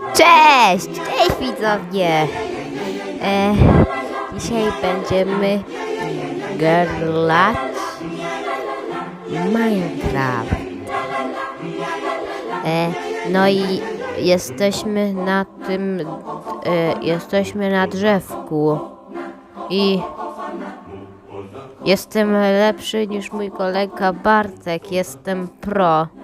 Cześć! Cześć widzowie! E, dzisiaj będziemy grać Minecraft. E, no i jesteśmy na tym, e, jesteśmy na drzewku i jestem lepszy niż mój kolega Bartek, jestem pro.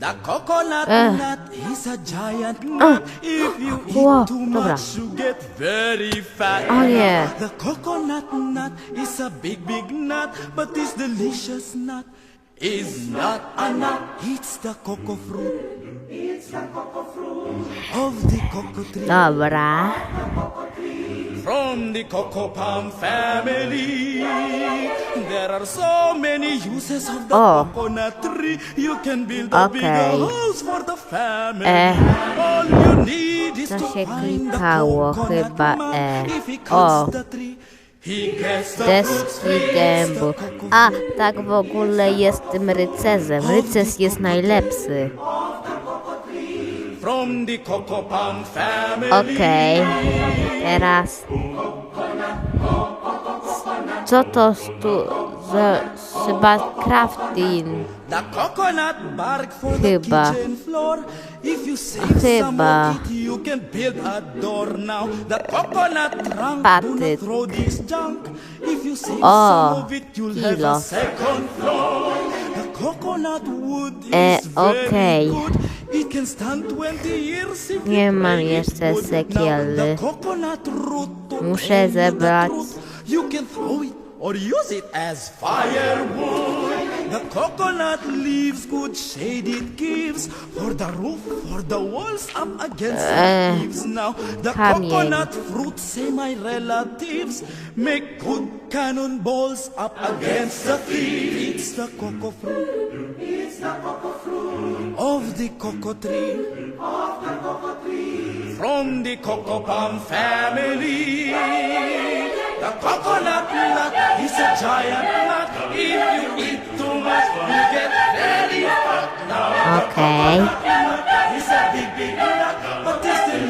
The coconut Eh. nut is a giant nut. If you eat too dobra. much, you get very fat. Oh yeah. The coconut nut is a big, big nut, but this delicious nut is not a nut. It's the cocoa fruit. It's the cocoa fruit of the cocoa tree. Dobra. From the cocoa palm family, there are so many uses of the Oh. coconut tree. You can build a bigger Okay. house for the family. Eh. All you need is To to się find the coconut chyba, man. e. If he cuts the tree, gets the fruits Deski dębu. A, tak w ogóle jestem rycerzem. Rycerz jest najlepszy. Okej. Teraz. Co to tu za chyba crafting? Chyba. Chyba. save O, kilo. E, okej. good. It can stand 20 years if Nie mam jeszcze sekiely. The coconut root to Muszę zebrać. You can throw it or use it as firewood. The coconut leaves good shade it gives for the roof, for the walls up against the Eh, eaves. Now the coconut fruit, say my relatives, make good cannonballs up against the thief. It's the cocoa fruit. It's the cocoa fruit of the cocoa tree. From the cocoa palm family. The coconut nut is a giant nut. If you eat too much, you get very fat. Now Okej. nut is a big, big nut, but it's the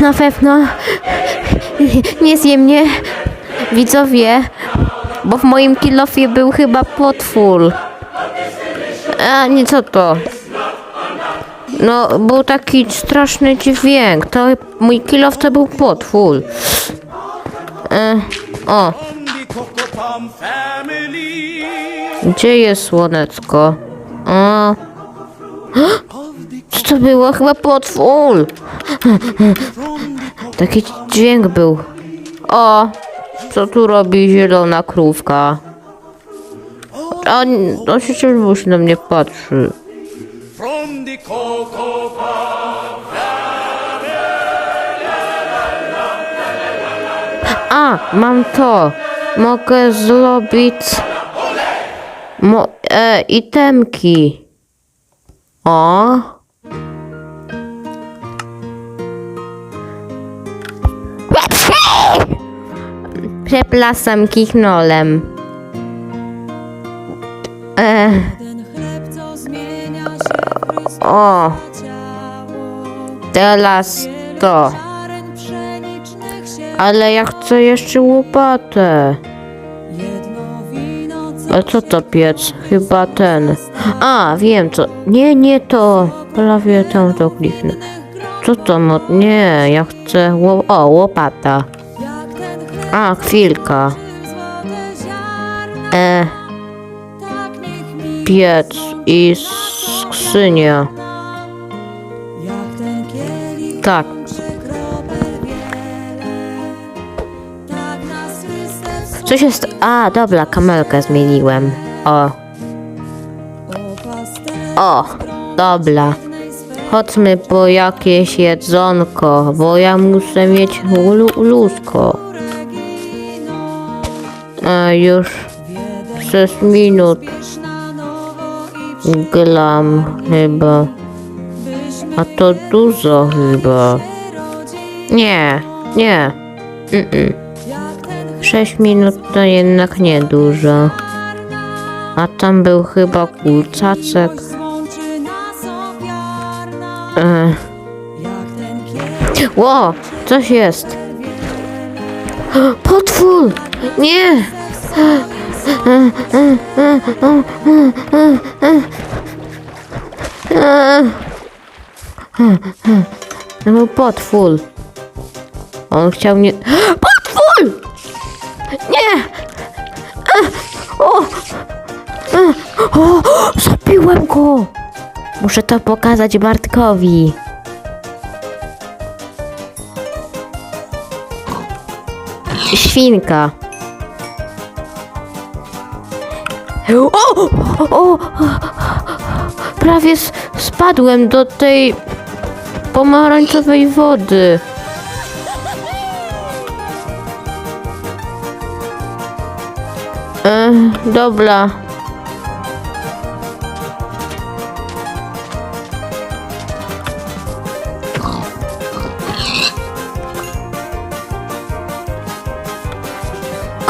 Na pewno nie zje mnie widzowie, bo w moim kilofie był chyba potwór. A nie co to? No, był taki straszny dźwięk. To mój kilof to był potwór. E, o, gdzie jest słonecko? O, co to było? Chyba potwór. Taki dźwięk był. O, co tu robi zielona krówka? A, on się czemu się na mnie patrzy. A, mam to. Mogę zrobić mo, e, itemki. O. Przepraszam, kichnąłem. E, o, teraz to. Ale ja chcę jeszcze łopatę. A co to piec? Chyba ten. A, wiem co. Nie, nie to. Prawie tam to kliknę. Co to? Nie, ja chcę. O, łopata. A, chwilka. E, piec i skrzynia. Tak. Co się st... A, dobra, kamerkę zmieniłem. O, o dobra. Chodźmy po jakieś jedzonko, bo ja muszę mieć lu- luzko. giną. E, już 6 minut gram chyba. A to dużo chyba. Nie, nie. Jak ten 6 minut to jednak nie dużo. chleb A tam był chyba ofiarna, E, ło, coś jest. Potwór! Nie! To był potwór. On chciał mnie... Potwór! Nie! O! O! Zabiłem go! Muszę to pokazać Bartkowi. Świnka. O! o! Prawie spadłem do tej pomarańczowej wody. E, dobra.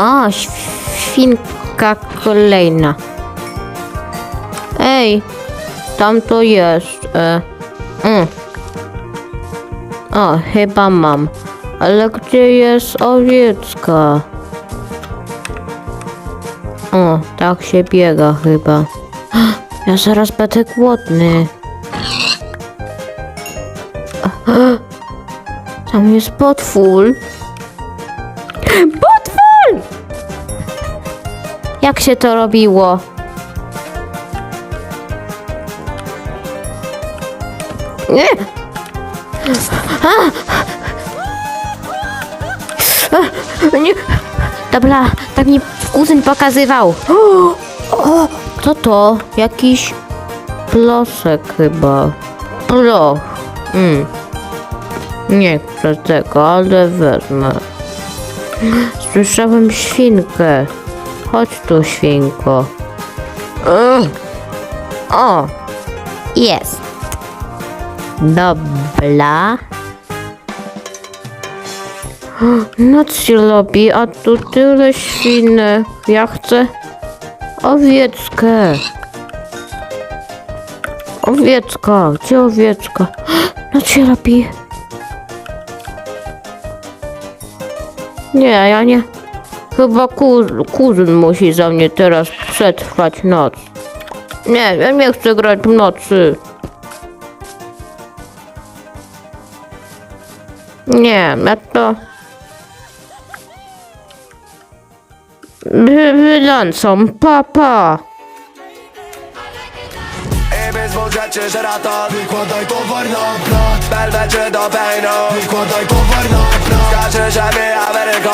O, świnka kolejna. Ej, tam to jest. E, mm. O, chyba mam. Ale gdzie jest owiecka? O, tak się biega chyba. Ja zaraz będę głodny. Tam jest. Potwór! Jak się to robiło? Nie! A! Nie! Dobra, tak mi kuzyn pokazywał. Co to? Jakiś plosek chyba. Ploch. Mm. Nie chcę tego, ale wezmę. Słyszałem świnkę. Chodź tu, świnko. Ugh. O! Jest. Dobra. Noc się robi, a tu tyle świnek. Ja chcę owieckę. Owiecka, gdzie owiecka? Noc się robi. Nie, ja nie. Chyba ku, kuzyn musi za mnie teraz przetrwać noc. Nie, ja nie chcę grać w nocy. Nie, ja to... Wy, wylancą, papa. I bez żeraton Wykładaj towar na plat Belwecie do Wykładaj towar na plat Skaczesz, żeby Ameryką